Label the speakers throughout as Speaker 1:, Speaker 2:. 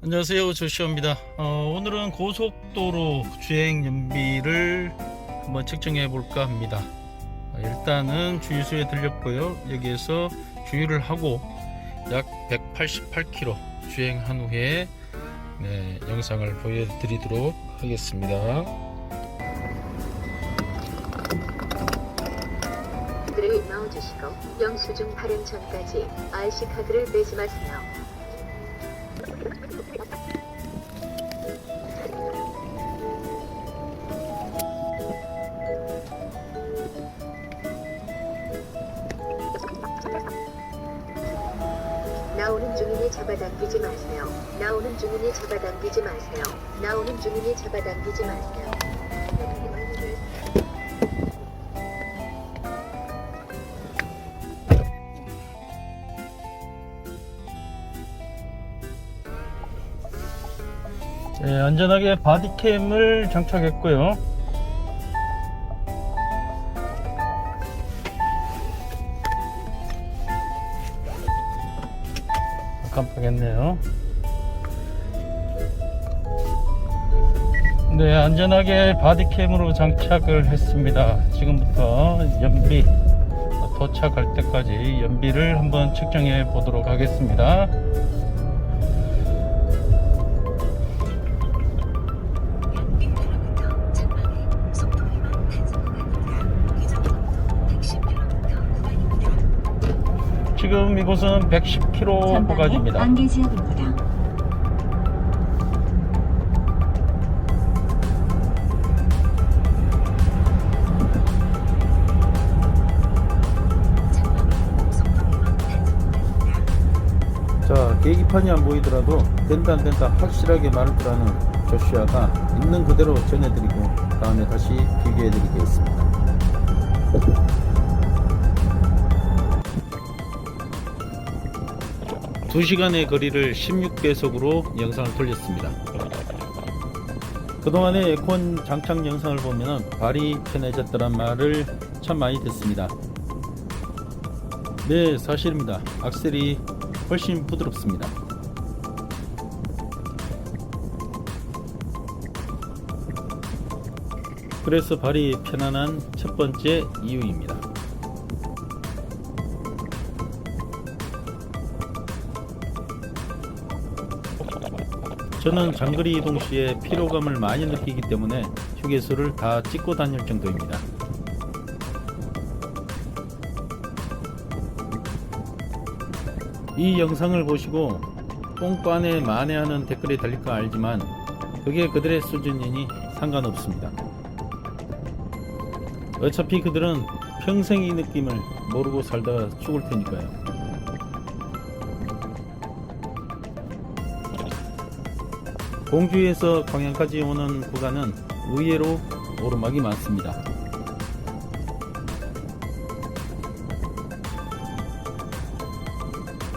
Speaker 1: 안녕하세요 조시오입니다. 어, 오늘은 고속도로 주행 연비를 한번 측정해 볼까 합니다. 어, 일단은 주유소에 들렸고요. 여기에서 주유를 하고 약 188km 주행한 후에 네, 영상을 보여드리도록 하겠습니다.
Speaker 2: 카드를 넣어주시고 영수증 발행 전까지 IC 카드를 빼지 마세요. 나오는 중이니 잡아당기지 마세요. 나오는 중이니 잡아당기지 마세요. 나오는 중이니 잡아당기지 마세요.
Speaker 1: 네, 안전하게 바디캠을 장착했고요 깜빡했네요. 네 안전하게 바디캠으로 장착을 했습니다. 지금부터 연비 도착할 때까지 연비를 한번 측정해 보도록 하겠습니다 지금 이곳은 110km 호가지입니다
Speaker 3: 안개 지역입니다.
Speaker 1: 자 계기판이 안 보이더라도 된다 안 된다 확실하게 말을 거라는 조슈아가 있는 그대로 전해드리고 다음에 다시 비교해드리겠습니다 두시간의 거리를 16배속으로 영상을 돌렸습니다 그동안의 에콘 장착 영상을 보면 발이 편해졌다는 말을 참 많이 듣습니다 네 사실입니다 악셀이 훨씬 부드럽습니다. 그래서 발이 편안한 첫 번째 이유입니다. 저는 장거리 이동 시에 피로감을 많이 느끼기 때문에 휴게소를 다 찍고 다닐 정도입니다. 이 영상을 보시고 뽕빠에 만회하는 댓글이 달릴 거 알지만 그게 그들의 수준이니 상관없습니다. 어차피 그들은 평생 이 느낌을 모르고 살다가 죽을 테니까요. 공주에서 광양까지 오는 구간은 의외로 오르막이 많습니다.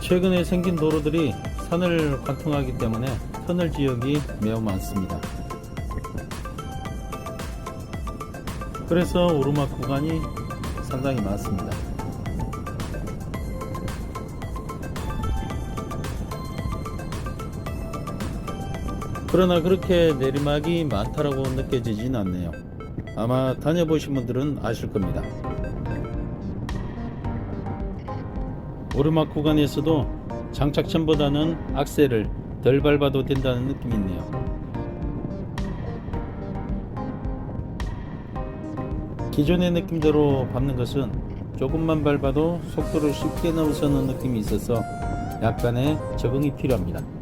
Speaker 1: 최근에 생긴 도로들이 산을 관통하기 때문에 터널 지역이 매우 많습니다. 그래서 오르막 구간이 상당히 많습니다. 그러나 그렇게 내리막이 많다라고 느껴지진 않네요. 아마 다녀보신 분들은 아실 겁니다. 오르막 구간에서도 장착 전보다는 악셀을 덜 밟아도 된다는 느낌이 있네요. 기존의 느낌대로 밟는 것은 조금만 밟아도 속도를 쉽게 넘어서는 느낌이 있어서 약간의 적응이 필요합니다.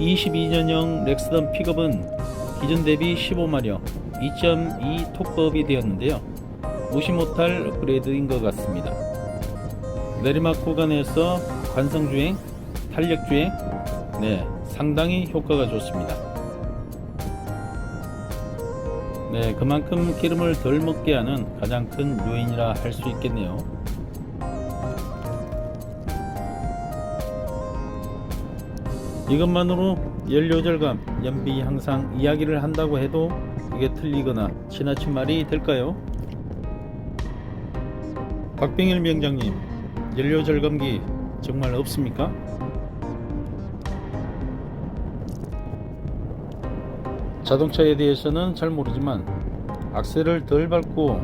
Speaker 1: 22년형 렉스던 픽업은 기존 대비 15마력 2.2 톱법이 되었는데요. 무시 못할 업그레이드인 것 같습니다. 내리막 구간에서 관성주행, 탄력주행, 네, 상당히 효과가 좋습니다. 네, 그만큼 기름을 덜 먹게 하는 가장 큰 요인이라 할 수 있겠네요. 이것만으로 연료절감, 연비 향상 이야기를 한다고 해도 그게 틀리거나 지나친 말이 될까요? 박병일 명장님, 연료절감기 정말 없습니까? 자동차에 대해서는 잘 모르지만 악셀을 덜 밟고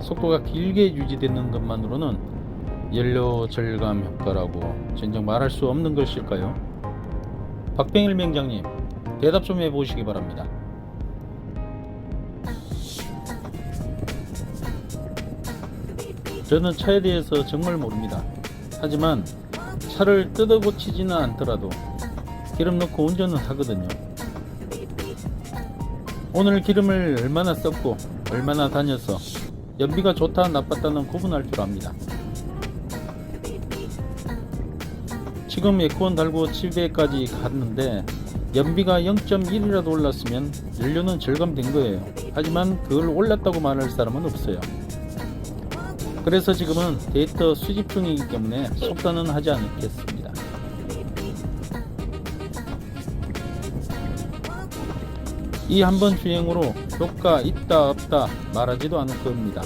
Speaker 1: 속도가 길게 유지되는 것만으로는 연료 절감 효과라고 진정 말할 수 없는 것일까요? 박병일 명장님 대답 좀 해보시기 바랍니다. 저는 차에 대해서 정말 모릅니다. 하지만 차를 뜯어 고치지는 않더라도 기름 넣고 운전은 하거든요. 오늘 기름을 얼마나 썼고 얼마나 다녀서 연비가 좋다 나빴다는 구분할 줄 압니다. 지금 에어컨 달고 집에까지 갔는데 연비가 0.1이라도 올랐으면 연료는 절감된 거예요. 하지만 그걸 올랐다고 말할 사람은 없어요. 그래서 지금은 데이터 수집 중이기 때문에 속단은 하지 않겠습니다. 이 한 번 주행으로 효과 있다 없다 말하지도 않을 겁니다.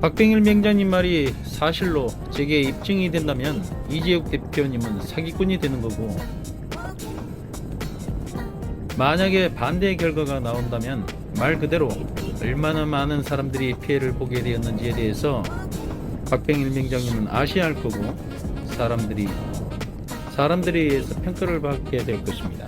Speaker 1: 박병일 명장님 말이 사실로 제게 입증이 된다면 이재욱 대표님은 사기꾼이 되는 거고 만약에 반대의 결과가 나온다면 말 그대로 얼마나 많은 사람들이 피해를 보게 되었는지에 대해서 박병일 명장님은 아셔야 할 거고 사람들이 사람들에 의해서 평가를 받게 될 것입니다.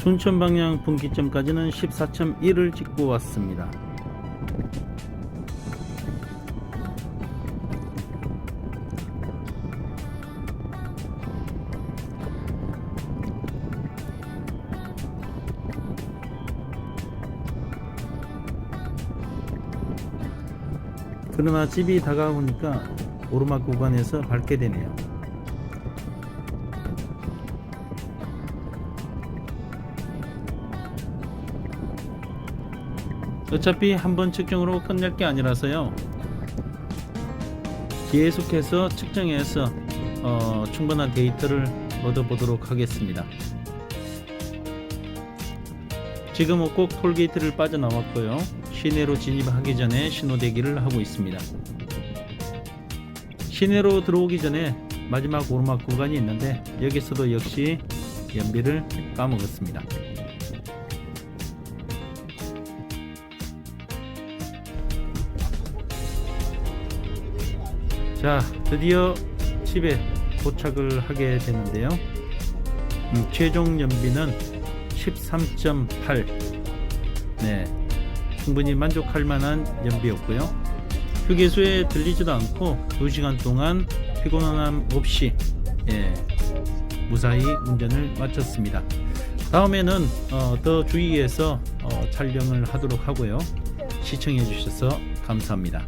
Speaker 1: 순천 방향 분기점까지는 14.1을 찍고 왔습니다. 그러나 집이 다가오니까 오르막 구간에서 밟게 되네요. 어차피 한 번 측정으로 끝낼 게 아니라서요. 계속해서 측정해서 어, 충분한 데이터를 얻어보도록 하겠습니다. 지금은 꼭 톨게이트를 빠져나왔고요. 시내로 진입하기 전에 신호 대기를 하고 있습니다. 시내로 들어오기 전에 마지막 오르막 구간이 있는데 여기서도 역시 연비를 까먹었습니다. 자, 드디어 집에 도착을 하게 되는데요. 음, 최종 연비는 13.8. 네, 충분히 만족할 만한 연비였고요. 휴게소에 들리지도 않고 2시간 동안 피곤함 없이 예, 무사히 운전을 마쳤습니다. 다음에는 어, 더 주의해서 어, 촬영을 하도록 하고요. 시청해 주셔서 감사합니다.